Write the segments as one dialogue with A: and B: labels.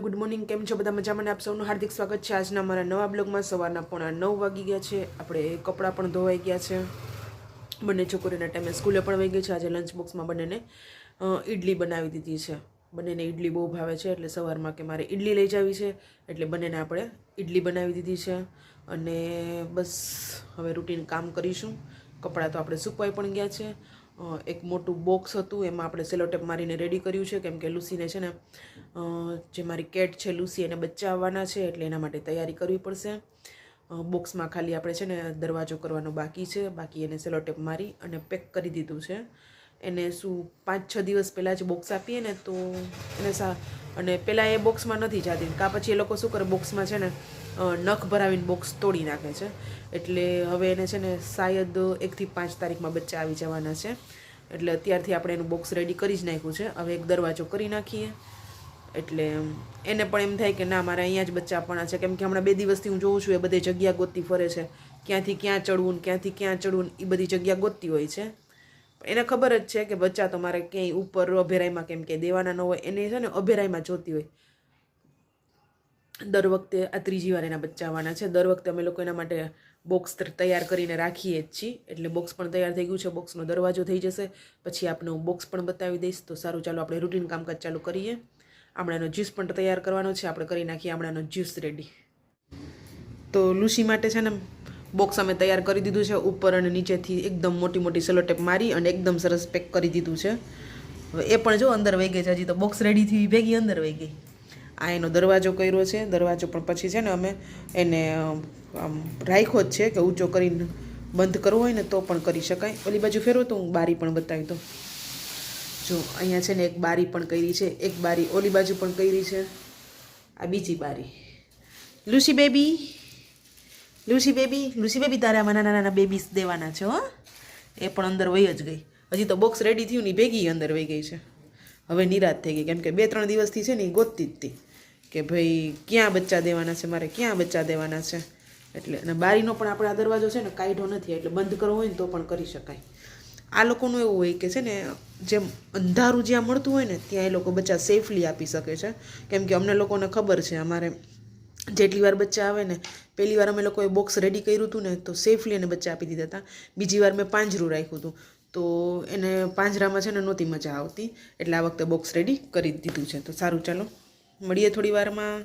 A: Good morning કેમ છો બધા મજામાં આપ સૌનું હાર્દિક સ્વાગત છે આજના મારા નવા બ્લોગમાં. સવારના પોણા નવ વાગી ગયા છે. આપણે કપડાં પણ ધોવાઈ ગયા છે. બંને છોકરીના ટાઈમે સ્કૂલે પણ વહી ગઈ છે. આજે લંચ બોક્સમાં બંનેને ઇડલી બનાવી દીધી છે. બંનેને ઈડલી બહુ ભાવે છે, એટલે સવારમાં કે મારે ઈડલી લઈ જવી છે, એટલે બંનેને આપણે ઈડલી બનાવી દીધી છે. અને બસ, હવે રૂટીન કામ કરીશું. કપડાં તો આપણે સૂકવાઈ પણ ગયા છે. એક મોટું બોક્સ હતું, એમાં આપણે સેલોટેપ મારીને રેડી કર્યું છે, કેમ કે લુસીને છે ને જે મારી કેટ છે લુસી એને બચ્ચા આવવાના છે, એટલે એના માટે તૈયારી કરવી પડશે. બોક્સમાં ખાલી આપણે છે ને દરવાજો કરવાનો બાકી છે, બાકી એને સેલોટેપ મારી અને પેક કરી દીધું છે. એને શું પાંચ છ દિવસ પહેલાં જ બોક્સ આપીએ ને તો એને સા, અને પહેલાં એ બોક્સમાં નથી જાતી, કાં પછી એ લોકો શું કરે બોક્સમાં છે ને નખ ભરાવીને બોક્સ તોડી નાખે છે. એટલે હવે એને છે ને શાયદ એકથી પાંચ તારીખમાં બચ્ચા આવી જવાના છે. એટલે અત્યારથી આપણે એનું બોક્સ રેડી કરી જ નાખ્યું છે. હવે એક દરવાજો કરી નાખીએ. એટલે એને પણ એમ થાય કે ના, મારે અહીંયા જ બચ્ચા આપવાના છે. કેમ કે હમણાં બે દિવસથી હું જોઉં છું, એ બધી જગ્યા ગોતતી ફરે છે. ક્યાંથી ક્યાં ચડવું ને ક્યાંથી ક્યાં ચડવું એ બધી જગ્યા ગોતતી હોય છે. એને ખબર જ છે કે બચ્ચા તો મારે ક્યાંય ઉપર અભેરાઈમાં કેમ કે દેવાના ન હોય, એને છે ને અભેરાઈમાં જોતી હોય. દર વખતે આ ત્રીજી વાર એના બચ્ચા છે. દર વખતે અમે લોકો એના માટે બોક્સ તૈયાર કરીને રાખીએ જ છીએ. એટલે બોક્સ પણ તૈયાર થઈ ગયું છે. બોક્સનો દરવાજો થઈ જશે. પછી આપણે હું બોક્સ પણ બતાવી દઈશ. તો સારું, ચાલો આપણે રૂટીન કામકાજ ચાલુ કરીએ. આમળાનો જ્યુસ પણ તૈયાર કરવાનો છે. આપણે કરી નાખીએ આમળાનો જ્યુસ રેડી. તો લુસી માટે છે ને, બોક્સ અમે તૈયાર કરી દીધું છે. ઉપર અને નીચેથી એકદમ મોટી મોટી સેલોટેપ મારી અને એકદમ સરસ પેક કરી દીધું છે. હવે એ પણ જો અંદર વહી ગઈ છે. હજી તો બોક્સ રેડીથી ભેગી અંદર વહી ગઈ. આ એનો દરવાજો કર્યો છે. દરવાજો પણ પછી છે ને અમે એને, આમ, રાખ્યો જ છે કે ઊંચો કરીને બંધ કરવો હોય ને તો પણ કરી શકાય. ઓલી બાજુ ફેરવો તો હું બારી પણ બતાવી દઉં. જો, અહીંયા છે ને એક બારી પણ કરી છે. એક બારી ઓલી બાજુ પણ કરી છે. આ બીજી બારી. Lucy baby Lucy baby Lucy baby તારે નાના નાના બેબીસ દેવાના છે, હો. એ પણ અંદર વહી જ ગઈ. હજી તો બોક્સ રેડી થયું ને ભેગી અંદર વહી ગઈ છે. હવે નિરાશ થઈ ગઈ. કેમ કે બે ત્રણ દિવસથી છે ને એ ગોતતી જ હતી. કે ભાઈ ક્યાં બચ્ચા દેવાના છે, મારે ક્યાં બચ્ચા દેવાના છે? એટલે અને બારીનો પણ આપણે આ દરવાજો છે ને કાઢ્યો નથી, એટલે બંધ કરવો હોય ને તો પણ કરી શકાય. આ લોકોનું એવું હોય કે છે ને, જેમ અંધારું જ્યાં મળતું હોય ને, ત્યાં એ લોકો બચ્ચા સેફલી આપી શકે છે. કેમ કે અમને લોકોને ખબર છે, અમારે જેટલી વાર બચ્ચા આવે ને, પહેલી વાર અમે લોકોએ બોક્સ રેડી કર્યું હતું ને, તો સેફલી એને બચ્ચા આપી દીધા હતા. બીજી વાર મેં પાંજરું રાખ્યું હતું. તો એને પાંજરામાં છે ને નહોતી મજા આવતી, એટલે આ વખતે બોક્સ રેડી કરી દીધું છે. તો સારું, ચાલો. મળીએ થોડી વારમાં.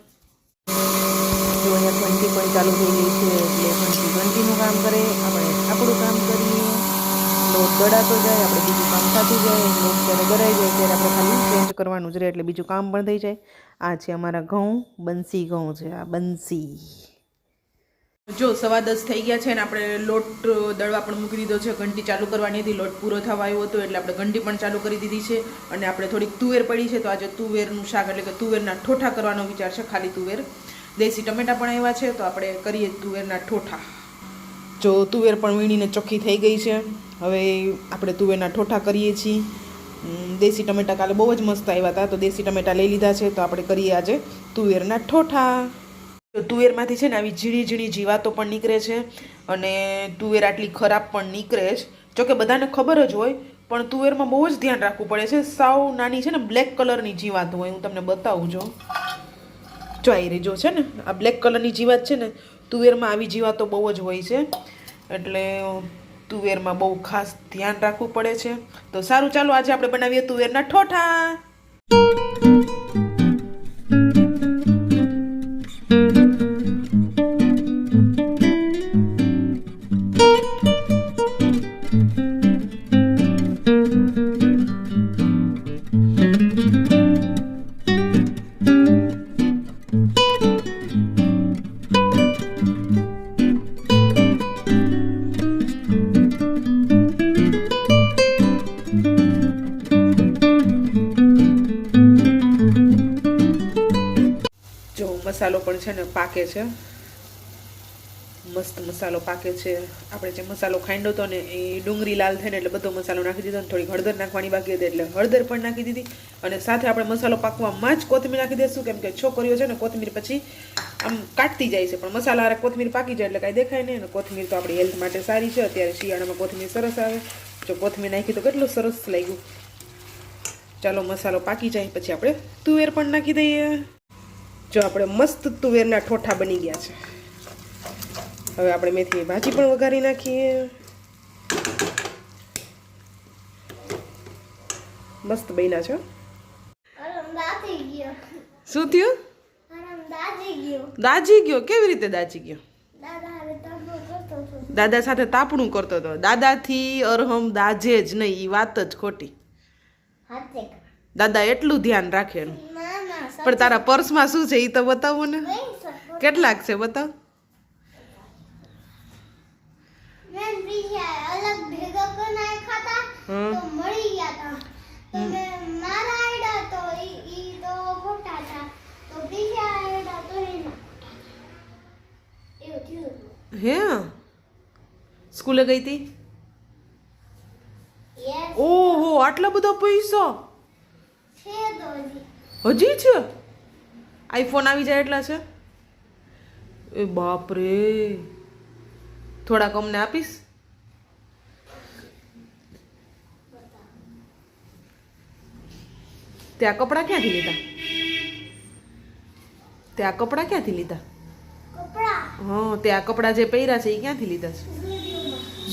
A: જો અહીંયા ઘંટી પણ ચાલુ થઈ ગઈ છે એટલે ઘંટી ઘંટીનું કામ કરે, આપણે આપણું કામ કરીએ. લોટ ગળાતો જાય, આપણે બીજું કામ થતું જાય, લોટ જ્યારે ગળાઈ જાય ત્યારે આપણે ખાલી ચેન્જ કરવાનું જ રહે એટલે બીજું કામ પણ થઈ જાય. આ છે અમારા ઘઉં, બંસી ઘઉં છે, આ બંસી. જો સવા દસ થઈ ગયા છે ને આપણે લોટ દળવા પણ મૂકી દીધો છે. ઘંટી ચાલુ કરવાની હતી. લોટ પૂરો થવા આવ્યો હતો એટલે આપણે ઘંટી પણ ચાલુ કરી દીધી છે. અને આપણે થોડીક તુવેર પડી છે તો આજે તુવેરનું શાક એટલે કે તુવેરના ઠોઠા કરવાનો વિચાર છે, ખાલી તુવેર. દેશી ટમેટા પણ આવ્યા છે તો આપણે કરીએ તુવેરના ઠોઠા. જો તુવેર પણ વીણીને ચોખ્ખી થઈ ગઈ છે. હવે આપણે તુવેરના ઠોઠા કરીએ છીએ. દેશી ટમેટા કાલે બહુ જ મસ્ત આવ્યા હતા. તો દેશી ટમેટા લઈ લીધા છે. તો આપણે કરીએ આજે તુવેરના ઠોઠા. તુવેરમાંથી છે ને આવી ઝીણી ઝીણી જીવાતો પણ નીકળે છે અને તુવેર આટલી ખરાબ પણ નીકળે જ. જોકે બધાને ખબર જ હોય, પણ તુવેરમાં બહુ જ ધ્યાન રાખવું પડે છે. સાવ નાની છે ને બ્લેક કલરની જીવાત હોય, હું તમને બતાવું જો. જો આવી રહી જો છે ને, આ બ્લેક કલરની જીવાત છે ને, તુવેરમાં આવી જીવાતો બહુ જ હોય છે. એટલે તુવેરમાં બહુ ખાસ ધ્યાન રાખવું પડે છે. તો સારું, ચાલો આજે આપણે બનાવીએ તુવેરના ઠોઠા. મસાલો પણ છે ને પાકે છે. મસ્ત મસાલો પાકે છે. આપણે જે મસાલો ખાંડો હતો ને એ ડુંગળી લાલ થઈને એટલે બધો મસાલો નાખી દીધો ને થોડી હળદર નાખવાની બાકી હતી એટલે હળદર પણ નાખી દીધી. અને સાથે આપણે મસાલો પાકવામાં જ કોથમીર નાખી દઈશું કેમ કે છોકરીઓ છે ને કોથમીર પછી આમ કાટતી જાય છે. પણ મસાલા હારે કોથમીર પાકી જાય એટલે કાંઈ દેખાય નહીં અને કોથમીર તો આપણી હેલ્થ માટે સારી છે. અત્યારે શિયાળામાં કોથમીર સરસ આવે. જો કોથમીર નાખી તો કેટલું સરસ લાગ્યું. ચાલો મસાલો પાકી જાય. પછી આપણે તુવેર પણ નાખી દઈએ. જો આપણે મસ્ત તુવેરના ઠોઠા બની ગયા છે. હવે આપણે મેથીની ભાજી પણ વઘારી નાખીએ. મસ્ત બન્યા છે શું થયું? દાજી ગયો? કેવી રીતે દાજી ગયો?
B: દાદા હવે તબો કરતો હતો.
A: દાદા સાથે તાપણું કરતો હતો. દાદાથી અરહમ દાજે જ નહીં એ વાત જ ખોટી. દાદા એટલું ધ્યાન રાખે એનું. પણ તારા પર્સમાં શું છે એ તો બતાવો ને. કેટલાક છે બતાવ. હે? સ્કૂલે ગઈ હતી ઓહો આટલો બધો પૈસો?
B: છે હજી
A: છે? આઈફોન આવી જાય એટલા છે? એ બાપ રે થોડાક અમને આપીશ. ત્યાં કપડાં ક્યાંથી લીધા? ત્યાં કપડાં ક્યાંથી લીધા? હા ત્યાં કપડાં જે પહેર્યા છે એ ક્યાંથી લીધા છે?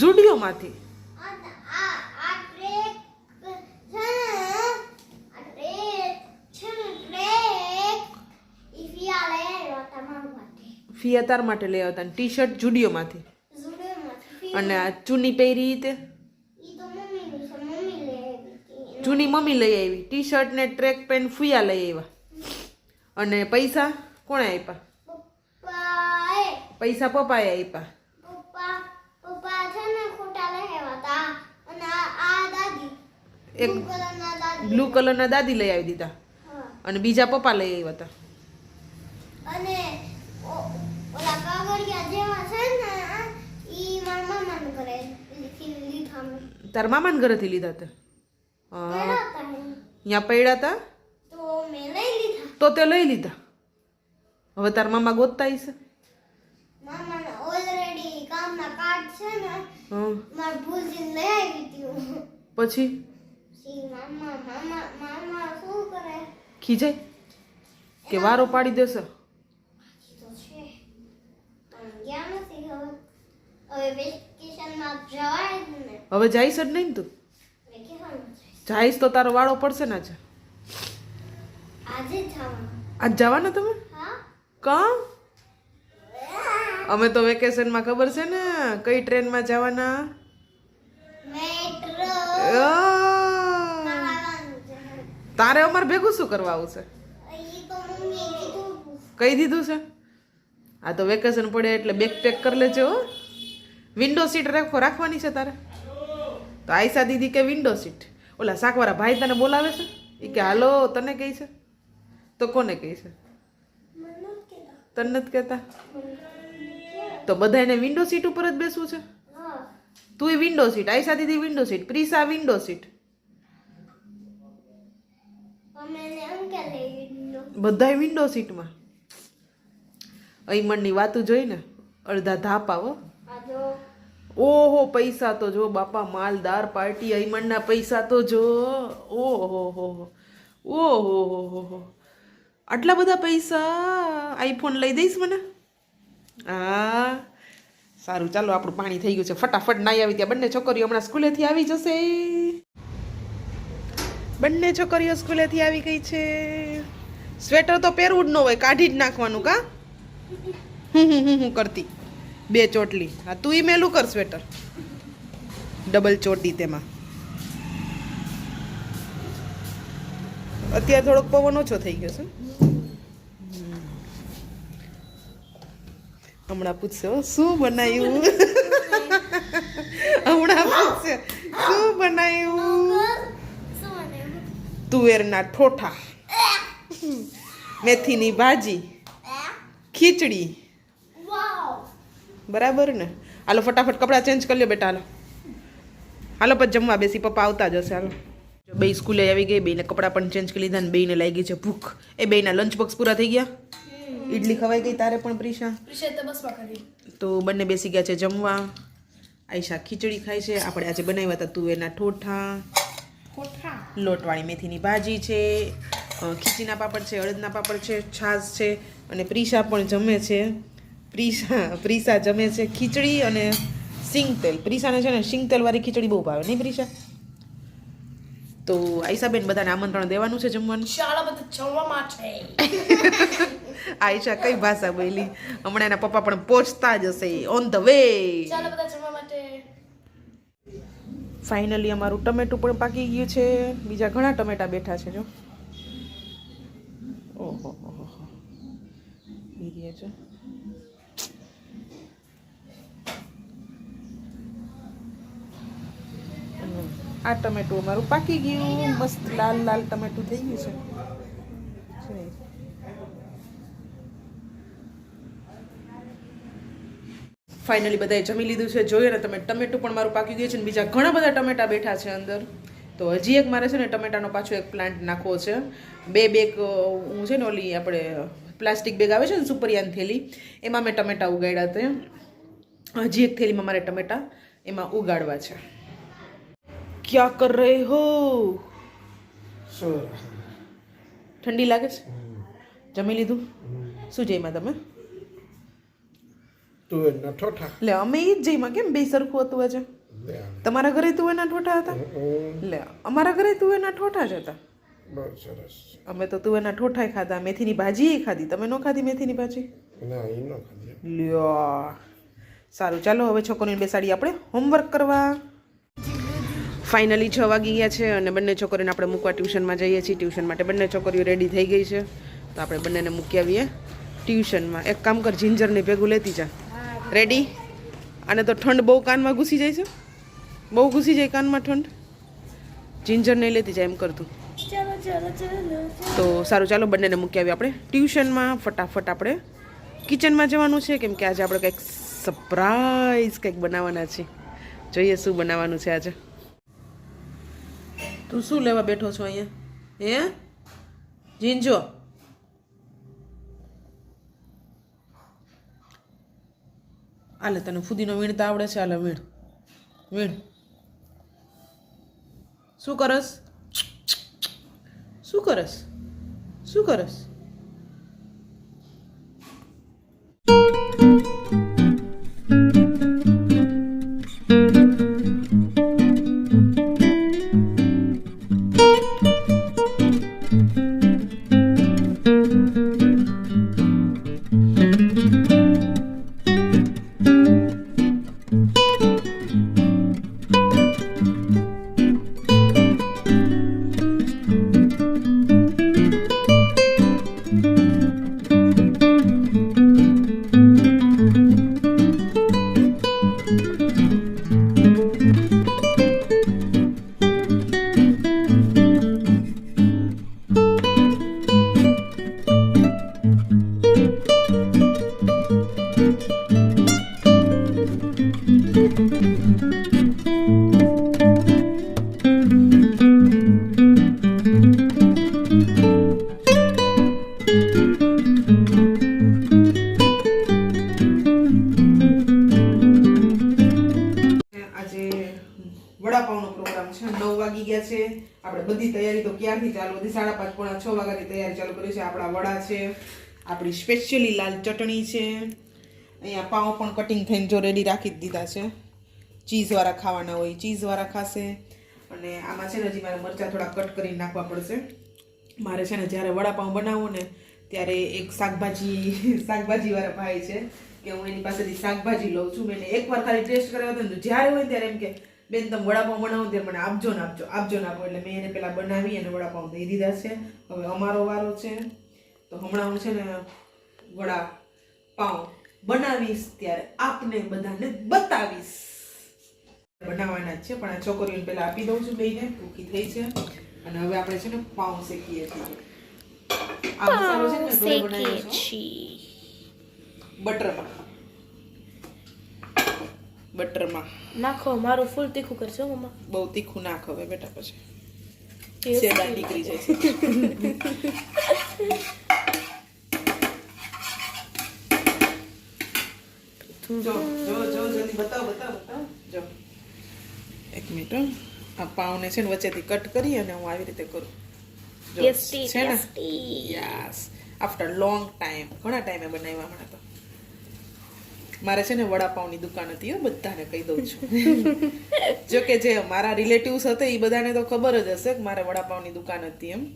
A: ઝુડિયોમાંથી
B: આ આ આ ટ્રેક છે ને આ ટ્રેક છે ને ટ્રેક ઈ ફિયા લઈ આવ્યો તમારા માટે
A: તાર માટે લઈ આવતા ટી શર્ટ ઝુડિયોમાંથી અને આ ચૂની પહેરી તે? જૂની મમ્મી લઈ આવી ટી શર્ટ ને ટ્રેક પેન્ટ ફુયા લઈ આવ્યા. અને પૈસા કોણે આપ્યા પૈસા પપ્પાએ આપ્યા એક
B: બ્લુ કલરના દાદી.
A: દાદી લઈ આવી દીધા. અને બીજા પપ્પા લઈ આવ્યા હતા
B: અને ઓલા કાગળિયા જેવા છે ને ઈ મારા મામાને ઘરે લીધી
A: તારા મામાના ઘરેથી લીધા હતા અહીંયા પડ્યા હતા
B: તો મેં લઈ લીધા.
A: તો તે લઈ લીધા? હવે તારા મામા ગોતતા હશે
B: મામાને ઓલરેડી કામના કાર્ડ છે ને માર ભૂલજીને લઈ આવી હતી
A: પછી?
B: સી મામા મામા મામા શું કરે?
A: ખીજાય? કે વારો પાડી દેશે
B: ઈ તો છે પણ ગયા નથી હવે હવે
A: જઈશ જ નહીં તું? જઈશ. તો તારો વાળો પડશે ને આજે.
B: આજે જવાનું.
A: તમે?
B: કમ
A: કા? અમે તો વેકેશનમાં ખબર છે ને કઈ ટ્રેનમાં જવાના? તારે અમારે ભેગું શું કરવા
B: આવશે
A: કહી દીધું છે? આ તો વેકેશન પડે એટલે બેગ પેક કરી લેજો હો. વિન્ડો સીટ રાખો, રાખવાની છે તારે? તો આયસા દીદી કે વિન્ડો સીટ ઓલા શાકવાળા ભાઈ તને બોલાવે છે? એ કે, હાલો, તને કહી છે? તો કોને કહી છે? તને નથી કહેતા તો બધાને વિન્ડો સીટ ઉપર જ બેસવું છે? તું વિન્ડો સીટ આયસા દીદી window seat Prisa window seat બધાય વિન્ડો સીટમાં અહીમણની વાતું જોઈને અડધા ધાપ
B: આવો.
A: ઓહો, પૈસા તો જો બાપા, માલદાર પાર્ટી અઈમણના પૈસા તો જો. ઓહો, હો હો. ઓહો, હો હો હો. આટલા બધા પૈસા આઈફોન લઈ દઈશ મને? હા. સારું, ચાલો, આપણું પાણી થઈ ગયું છે. ફટાફટ નાઈ આવી ત્યાં. બંને છોકરીઓ હમણાં સ્કૂલેથી આવી જશે. બંને છોકરીઓ સ્કૂલેથી આવી ગઈ છે. સ્વેટર તો પહેરવું જ ન હોય, કાઢી જ નાખવાનું, કા? હું હું હું કરતી. બે ચોટલી. હા તું ઈ મેલું કર સ્વેટર. ડબલ ચોટી તેમાં. અત્યારે થોડોક પવન ઓછો થઈ ગયો છે. હમણાં પૂછશો શું બનાવ્યું હમણાં પૂછશે શું બનાવ્યું તુવેરના ઠોઠા. મેથીની ભાજી. ખીચડી. બરાબર ને? હાલો ફટાફટ કપડાં ચેન્જ કરી લો બેટા હાલો. હાલો પછી જમવા બેસી પપ્પા આવતા જ હશે હાલો. બે સ્કૂલે આવી ગઈ બેને કપડાં પણ ચેન્જ કરી લીધા ને બેને લાગી છે ભૂખ. એ બેના લંચ બોક્સ પૂરા થઈ ગયા? ઈડલી ખવાઈ ગઈ તારે પણ પ્રિશા? તો બંને બેસી ગયા છે જમવા. આયશા ખીચડી ખાય છે. આપણે આજે બનાવ્યા હતા તુવેરના ઠોઠા. લોટવાળી મેથીની ભાજી છે. ખીચીના પાપડ છે અડદના પાપડ છે છાશ છે. અને પ્રિશા પણ જમે છે. પ્રીશા પ્રિસા જમે છે ખીચડી અને સિંગતેલ પ્રિસાને છે ને સિંગતેલવાળી ખીચડી બહુ ભાવે. નહીં પ્રીશા તો આઈશાબેન બધાને આમંત્રણ દેવાનું છે જમવાનું.
C: શાળા બધા જમવામાં છે.
A: આયશા કઈ ભાષા બોલી? હમણાં એના પપ્પા પણ પહોંચતા જ હશે. ઓન ધ વે
C: શાળા બધા જમવા માટે.
A: ફાઇનલી અમારું ટમેટું પણ પાકી ગયું છે. બીજા ઘણા ટમેટા બેઠા છે જો. ઓહો હો હો હો. ઈ રહ્યા છે. આ ટમેટું અમારું પાકી ગયું. મસ્ત લાલ લાલ ટમેટું થઈ ગયું છે. ફાઇનલી બધાએ જમી લીધું છે. જોઈએ ને તમે, ટમેટું પણ મારું પાકી ગયું છે ને બીજા ઘણા બધા ટમેટા બેઠા છે અંદર. તો હજી એક મારે છે ને ટમેટાનો પાછો એક પ્લાન્ટ નાખવો છે. બે બેગ હું છે ને ઓલી આપણે પ્લાસ્ટિક બેગ આવે છે ને સુપરિયાન થેલી, એમાં મેં ટમેટા ઉગાડ્યા હતા હજી એક થેલીમાં મારે ટમેટા એમાં ઉગાડવા છે. ક્યા કર हो? હો ઠંડી લાગે છે જમી લીધું શું જઈમાં તમે
D: તુવેરના ઠોઠા
A: લે અમે એ જ જઈમાં કેમ બે સરખું હતું આજે
D: લે
A: તમારા ઘરે તુવેરના ઠોઠા હતા લે અમારા ઘરે તુવેરના ઠોઠા જ હતા
D: બહુ સરસ
A: અમે તો તુવેરના ઠોઠાય ખાધા મેથીની ભાજી ખાધી તમે ન ખાધી મેથીની ભાજી
D: ના એ ન ખાધી
A: લ્યો સારું ચાલો હવે છોકરીને બેસાડી આપણે. હોમવર્ક કરવા. ફાઇનલી છ વાગી ગયા છે અને બંને છોકરીને આપણે મૂકવા ટ્યુશનમાં જઈએ છીએ. ટ્યુશન માટે બંને છોકરીઓ રેડી થઈ ગઈ છે. તો આપણે બંનેને મૂકી આવીએ ટ્યુશનમાં. એક કામ કર જિંજરને ભેગું લેતી જા. રેડી અને તો ઠંડ બહુ કાનમાં ઘૂસી જાય છે. બહુ ઘૂસી જાય કાનમાં ઠંડ. જિંજર નહીં લેતી જાય એમ કરતું તો. સારું ચાલો બંનેને મૂકી આવીએ આપણે. ટ્યુશનમાં ફટાફટ આપણે કિચનમાં જવાનું છે. કેમ કે આજે આપણે કંઈક સરપ્રાઈઝ કંઈક બનાવવાના છે. જોઈએ શું બનાવવાનું છે આજે. તું શું લેવા બેઠો છો અહીંયા? હે? જીંજો. આલે તને ફુદીનો વીણતા આવડે છે, આલે વીણ. વીણ. શું કરસ? શું કરસ? શું કરસ? વડાપાવનો પ્રોગ્રામ છે. નવ વાગી ગયા છે. આપણે બધી તૈયારી તો ક્યારથી ચાલુ? હતી સાડા પાંચ, પોણા છ વાગ્યાની તૈયારી ચાલુ કરી છે. આપણા વડા છે. આપણી સ્પેશિયલી લાલ ચટણી છે. અહીંયા પાઉં પણ કટિંગ થઈને જો રેડી રાખી દીધા છે. ચીઝવાળા ખાવાના હોય ચીઝવાળા ખાશે. અને આમાં છે ને હજી મારે મરચાં થોડા કટ કરીને નાખવા પડશે. મારે છે ને જ્યારે વડાપાઉં બનાવું ને ત્યારે એક શાકભાજી શાકભાજીવાળા ભાઈ છે કે હું એની પાસેથી શાકભાજી લઉં છું. મેં એકવાર ખાલી ટેસ્ટ કર્યો હતો ને જ્યારે હોય ત્યારે એમ કે બેન તમે વડાપાઉં બનાવો ત્યારે મને આપજો ને આપજો. આપજો ને આપો એટલે મેં એને પહેલાં બનાવી અને વડાપાઉં દઈ દીધા છે. હવે અમારો વારો છે. તો હમણાં હું છે ને વડા પાઉં બનાવીશ ત્યારે આપને બધાને બતાવીશ. બનાવવાના જ છે પણ આ છોકરીઓને પહેલાં આપી દઉં છું બેને ભૂખી થઈ છે. અને હવે આપણે છે ને પાઉં શેકીએ છીએ. આ મસાલો છે ને ઘરે બનાવ્યો છે. બટરમાં.
C: નાખો મારું ફૂલ તીખું કરજો મમ્મા.
A: બહુ તીખું નાખો હવે બેટા પછી. સેડા નીકળી જાય. જો જો જો જલ્દી બતાવો બતાવો બતાવો. જો. એક મિનિટ. આ પાઉને છે ને વચ્ચેથી કટ કરી અને હું આવી રીતે કરું. છે ને? યસ આફ્ટર લોંગ ટાઈમ ઘણા ટાઈમે બનાવ્યા હમણાં તો. મારે છે ને વડાપાઉંની દુકાન હતી બધાને કહી દઉં છું. જો કે જે મારા રિલેટિવ્સ હતા એ બધાને તો ખબર જ હશે કે મારે વડાપાઉંની દુકાન હતી એમ.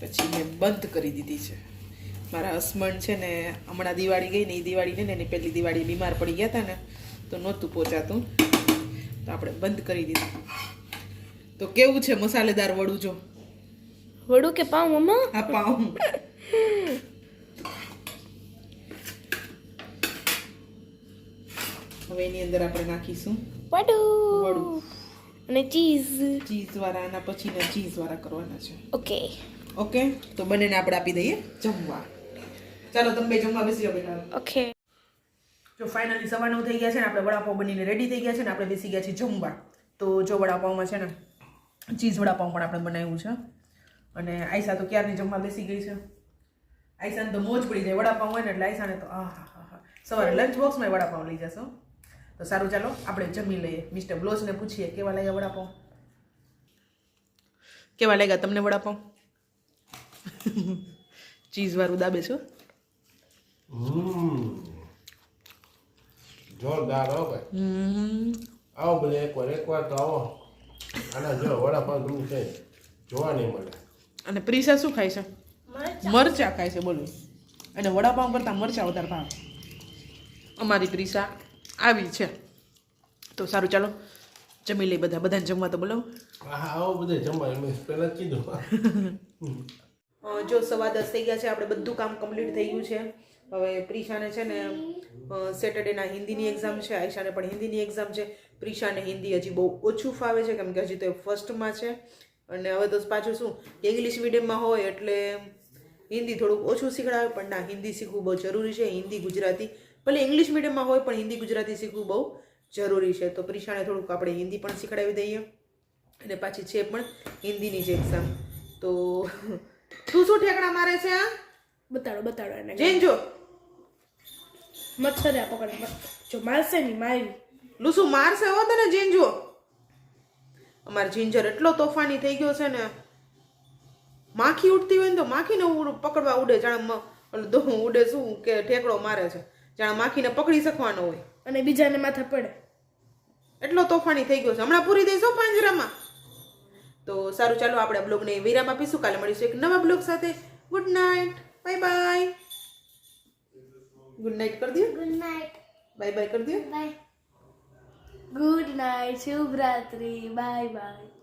A: પછી મેં બંધ કરી દીધી છે. મારા હસબન્ડ છે ને હમણાં દિવાળી ગઈ ને એ દિવાળી ને એની પહેલી દિવાળી બીમાર પડી ગયા હતા ને તો નહોતું પહોંચાતું. તો આપણે બંધ કરી દીધું. તો કેવું છે મસાલેદાર વડું જો?
C: વડું કે પાઉં મમ્મા?
A: આ પાઉં. હવે એની અંદર આપણે નાખીશું
C: વડું.
A: વડું.
C: અને ચીઝ.
A: ચીઝ વાળા આના પછીના ચીઝ વાળા કરવાના છે.
C: ઓકે.
A: ઓકે? તો બંનેને આપણે આપી દઈએ જમવા. ચાલો તમે જમવા બેસી જાઓ બેટા.
C: ઓકે.
A: જો ફાઇનલી સવાર નવ થઈ ગયા છે ને આપણે વડાપાઉં બનીને રેડી થઈ ગયા છે ને આપણે બેસી ગયા છીએ જમવા. તો જો વડાપાઉંમાં છે ને ચીઝ વડાપાઉં પણ આપણે બનાવ્યું છે. અને આયસા તો ક્યારની જમવા બેસી ગઈ છે? આઈસાને તો મોજ પડી જાય વડાપાઉં હોય ને એટલે આઈસાને તો આ હા હા હા સવારે લંચ બોક્સમાં વડાપાઉં લઈ જશો. તો સારું ચાલો આપણે જમી લઈએ. મિસ્ટર બ્લોઝને પૂછીએ કેવા લાગ્યા વડાપાઉં? કેવા લાગ્યા તમને વડાપાઉં? ચીઝ વાળું દાબે છો
D: જોરદાર હો ભાઈ.
A: હમ.
D: આવો બધા એકવાર એકવાર તો આવો. આના જો વડાપાઉં જેવું છે જોવા નહીં મળે.
A: અને પ્રિસા શું ખાય છે? મરચા. ખાય છે બોલું. અને વડાપાઉં કરતાં મરચા વધારે ભાવ અમારી પ્રિસા આવી છે. તો સારું ચાલો. જમી લઈ બધા. બધાને જમવા તો બોલો.
D: હા આવો બધા જમવા. પહેલાં કીધું.
A: જો સવા દસ થઈ ગયા છે. આપણે બધું કામ કમ્પ્લીટ થઈ ગયું છે. હવે પ્રિશાને છે ને સેટરડેના હિન્દીની એક્ઝામ છે. આયશાને પણ હિન્દીની એક્ઝામ છે. પ્રિશાને હિન્દી હજી બહુ ઓછું ફાવે છે કેમ કે હજી તો ફર્સ્ટમાં છે. અને હવે તો પાછું શું ઇંગ્લિશ મીડિયમમાં હોય એટલે હિન્દી થોડુંક ઓછું શીખડાવે પણ ના હિન્દી શીખવું બહુ જરૂરી છે. હિન્દી ગુજરાતી ભલે ઇંગ્લિશ મીડિયમમાં હોય પણ હિન્દી ગુજરાતી શીખવું બહુ જરૂરી છે. તો પ્રિશાને થોડુંક આપણે હિન્દી પણ શીખડાવી દઈએ. અને પાછી છે પણ હિન્દીની જ એક્ઝામ તો તું શું ઠેકડા મારે છે આ?
C: બતાડો બતાડો એને
A: જૈન જો.
C: મચ્છર આ પકડે જો મારશે નહીં મારી.
A: લુસુ મારશે હો તને જો અમારે જિંજર એટલો તોફાની થઈ ગયો છે ને. માખી ઉડતી હોય ને તો માખીને પકડવા ઉડે જાણે ઓલું ઉડે શું કે ઠેકડો મારે છે. જાણે માખીને પકડી શકવાનો હોય.
C: અને બીજાને માથે પડે.
A: એટલો તોફાની થઈ ગયો છે. હમણાં પૂરી દઈશું પાંજરામાં. તો સારું ચાલો આપણે બ્લોગને વિરામ આપીશું. કાલે મળીશું એક નવા બ્લોગ સાથે. Good night bye bye good night કરી દો
B: ગુડ નાઇટ
A: બાય બાય કરી દો
B: બાય
C: ગુડ નાઇટ શુભરાત્રી બાય બાય